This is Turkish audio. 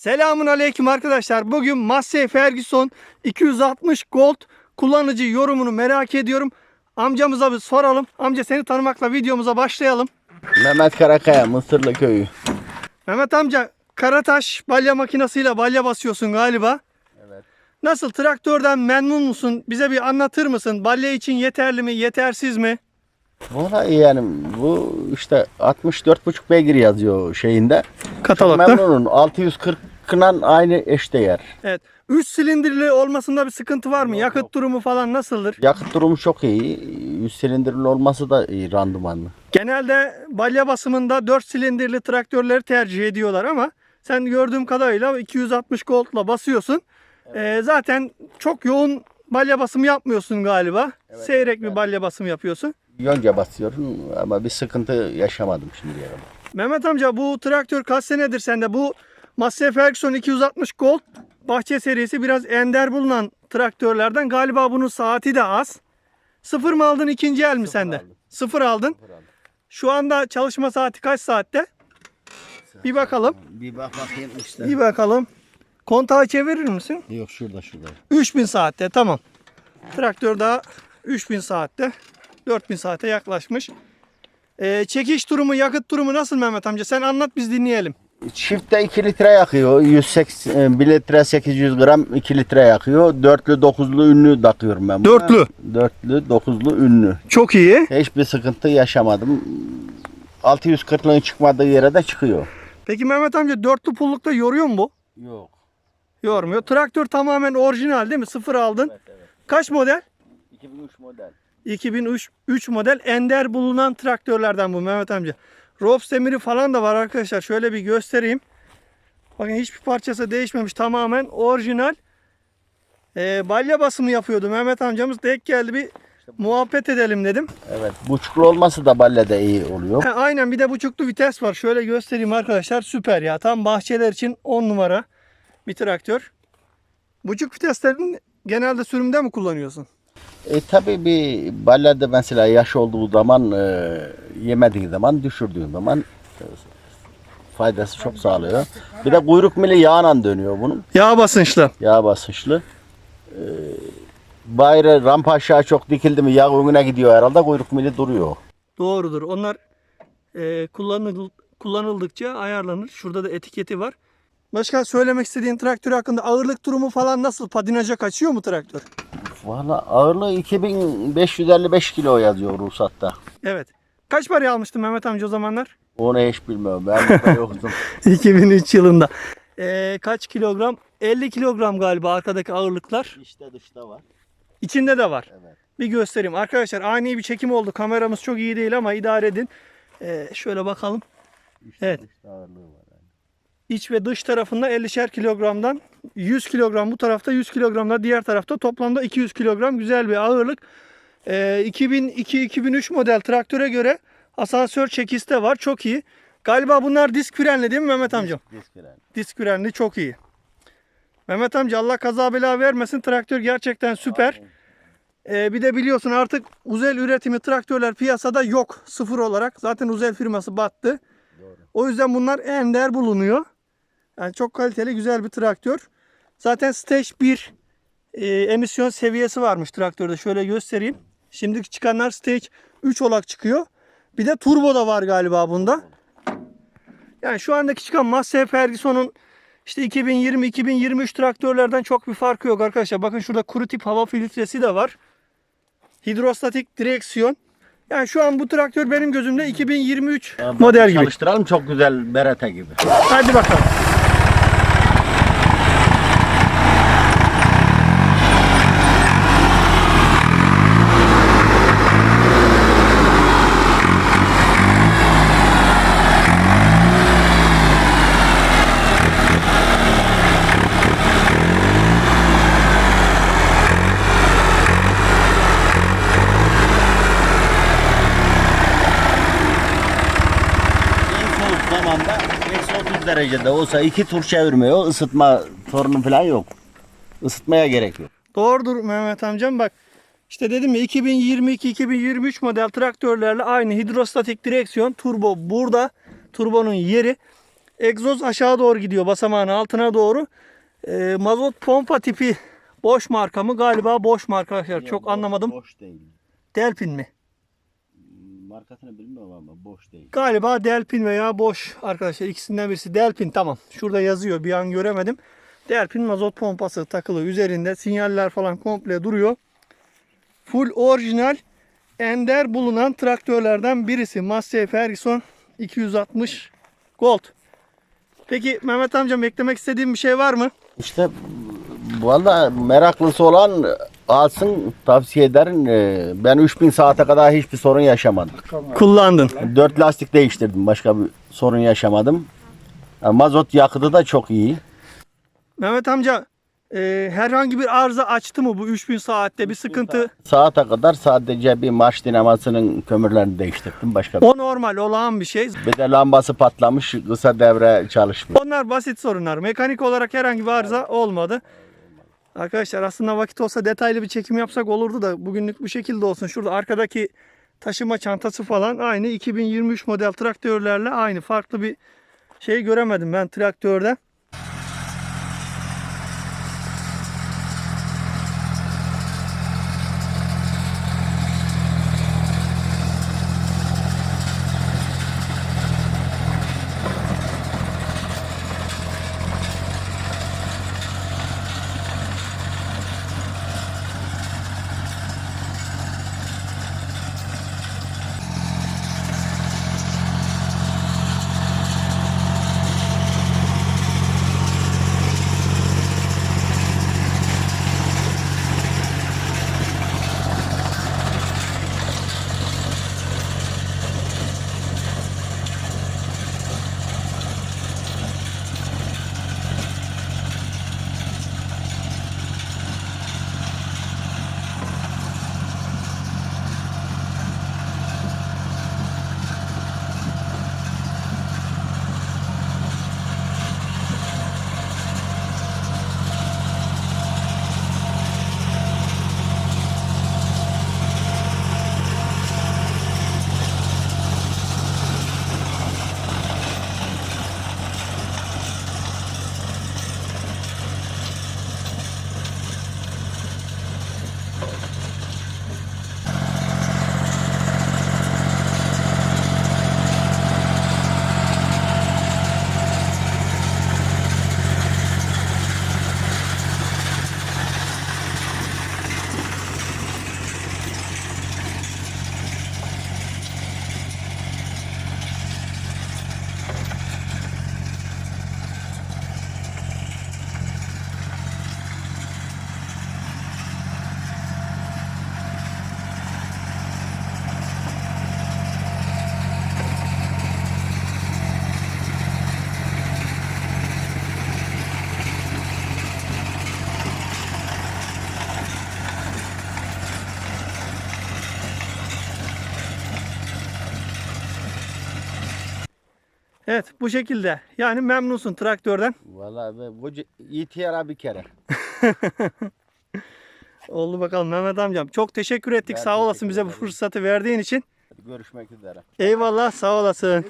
Selamun Aleyküm arkadaşlar. Bugün Massey Ferguson 260 Gold kullanıcı yorumunu merak ediyorum. Amcamıza bir soralım. Amca seni tanımakla videomuza başlayalım. Mehmet Karakaya, Mısırlı Köyü. Mehmet amca, Karataş balya makinasıyla balya basıyorsun galiba. Evet. Nasıl, traktörden memnun musun? Bize bir anlatır mısın? Balya için yeterli mi, yetersiz mi? Vallahi yani bu işte 64,5 beygir yazıyor şeyinde. Katalogda. Çok memnunum. 640 Akınan aynı eşdeğer. Evet. Üç silindirli olmasında bir sıkıntı var mı? Yok, Yakıt yok. durumu falan nasıldır? Yakıt durumu çok iyi. Üç silindirli olması da iyi randımanlı. Genelde balya basımında 4 silindirli traktörleri tercih ediyorlar ama sen gördüğüm kadarıyla 260 gold'la basıyorsun. Ee, zaten çok yoğun balya basımı yapmıyorsun galiba. Evet, Seyrek bir evet. balya basımı yapıyorsun. Yonca basıyorum ama bir sıkıntı yaşamadım şimdiye kadar. Mehmet amca bu traktör kaç senedir sende? Bu Massey Ferguson 260 Gold bahçe serisi biraz ender bulunan traktörlerden. Galiba bunun saati de az. Sıfır mı aldın ikinci el mi Sıfır sende? aldım. Sıfır aldın. Şu anda çalışma saati kaç saatte? Bir bakalım. Bir bak bakayım işte. Bir bakalım. Kontağı çevirir misin? Yok şurada şurada. 3000 saatte tamam. Traktör daha 3000 saatte. 4000 saate yaklaşmış. Ee, çekiş durumu, yakıt durumu nasıl Mehmet amca? Sen anlat biz dinleyelim. Çiftte 2 litre yakıyor. 180, 1 litre 800 gram 2 litre yakıyor. Dörtlü dokuzlu ünlü takıyorum ben. buna. Dörtlü. Dörtlü dokuzlu ünlü. Çok iyi. Hiçbir sıkıntı yaşamadım. 640'lığın çıkmadığı yere de çıkıyor. Peki Mehmet amca dörtlü pullukta yoruyor mu bu? Yok. Yormuyor. Traktör tamamen orijinal değil mi? Sıfır aldın. Evet evet. Kaç model? 2003 model. 2003 3 model ender bulunan traktörlerden bu Mehmet amca. Rops demiri falan da var arkadaşlar. Şöyle bir göstereyim. Bakın hiçbir parçası değişmemiş. Tamamen orijinal. Ee, balya basımı yapıyordu Mehmet amcamız. Denk geldi bir muhabbet edelim dedim. Evet. Buçuklu olması da balyede iyi oluyor. Ha, aynen bir de buçuklu vites var. Şöyle göstereyim arkadaşlar. Süper ya. Tam bahçeler için 10 numara bir traktör. Buçuk viteslerin genelde sürümde mi kullanıyorsun? E tabi bir balyede mesela yaş olduğu zaman e, yemediği zaman düşürdüğün zaman e, faydası çok sağlıyor. Bir de kuyruk mili yağla dönüyor bunun. Yağ basınçlı. Yağ basınçlı. E, bayrağı rampa aşağı çok dikildi mi yağ önüne gidiyor herhalde kuyruk mili duruyor. Doğrudur. Onlar e, kullanıl, kullanıldıkça ayarlanır. Şurada da etiketi var. Başka söylemek istediğin traktör hakkında ağırlık durumu falan nasıl? Patinaja kaçıyor mu traktör? Valla ağırlığı 2555 kilo yazıyor ruhsatta. Evet. Kaç paraya almıştın Mehmet amca o zamanlar? Onu hiç bilmiyorum. Ben yoktum. 2003 yılında. E, kaç kilogram? 50 kilogram galiba arkadaki ağırlıklar. İşte dışta var. İçinde de var. Evet. Bir göstereyim. Arkadaşlar ani bir çekim oldu. Kameramız çok iyi değil ama idare edin. E, şöyle bakalım. İşte Evet. dışta ağırlığı var. yani. İç ve dış tarafında 50'şer kilogramdan 100 kilogram bu tarafta 100 kilogramda diğer tarafta toplamda 200 kilogram güzel bir ağırlık. Ee, 2002-2003 model traktöre göre asansör çekisi de var çok iyi. Galiba bunlar disk frenli değil mi Mehmet amcam? Disk fren. Disk frenli çok iyi. Mehmet amca Allah kaza bela vermesin traktör gerçekten süper. Ee, bir de biliyorsun artık Uzel üretimi traktörler piyasada yok sıfır olarak. Zaten Uzel firması battı. Doğru. O yüzden bunlar ender bulunuyor. Yani çok kaliteli güzel bir traktör. Zaten Stage 1 e, emisyon seviyesi varmış traktörde. Şöyle göstereyim. Şimdiki çıkanlar Stage 3 olarak çıkıyor. Bir de turbo da var galiba bunda. Yani şu andaki çıkan Massey Ferguson'un işte 2020-2023 traktörlerden çok bir farkı yok arkadaşlar. Bakın şurada kuru tip hava filtresi de var. Hidrostatik direksiyon. Yani şu an bu traktör benim gözümde 2023 Ya model gibi. Çalıştıralım çok güzel berete gibi. Hadi bakalım. 30 derecede olsa iki tur çevirmiyor. ısıtma sorunu falan yok. Isıtmaya gerek yok. Doğrudur Mehmet amcam bak. İşte dedim ya 2022-2023 model traktörlerle aynı hidrostatik direksiyon turbo burada. Turbonun yeri. Egzoz aşağı doğru gidiyor basamağın altına doğru. Ee, mazot pompa tipi boş marka mı? Galiba boş marka arkadaşlar. Çok anlamadım. Boş değil. Delpin mi? Markasını bilmiyorum ama boş değil. Galiba Delpin veya Bosch arkadaşlar ikisinden birisi Delpin tamam. Şurada yazıyor bir an göremedim. Delpin mazot pompası takılı üzerinde sinyaller falan komple duruyor. Full orijinal ender bulunan traktörlerden birisi Massey Ferguson 260 Gold. Peki Mehmet amcam eklemek istediğin bir şey var mı? İşte valla meraklısı olan alsın tavsiye ederim. Ee, Ben 3000 saate kadar hiçbir sorun yaşamadım. Kullandın. 4 lastik değiştirdim. Başka bir sorun yaşamadım. Mazot yakıtı da çok iyi. Mehmet amca e, herhangi bir arıza açtı mı bu 3000 saatte bir sıkıntı? Saate kadar sadece bir marş dinamasının kömürlerini değiştirdim. Başka bir, O normal olağan bir şey. bir de lambası patlamış. Kısa devre çalışmıyor. Onlar basit sorunlar. Mekanik olarak herhangi bir arıza olmadı. Arkadaşlar aslında vakit olsa detaylı bir çekim yapsak olurdu da bugünlük bu şekilde olsun. Şurada arkadaki taşıma çantası falan aynı 2023 model traktörlerle aynı. Farklı bir şey göremedim ben traktörde. Evet bu şekilde. Yani memnunsun traktörden. Valla be, bu c- ihtiyara bir kere. Oldu bakalım Mehmet amcam. Çok teşekkür ettik. Ben Sağ olasın bize bu fırsatı verdiğin için. Görüşmek üzere. Eyvallah sağ olasın.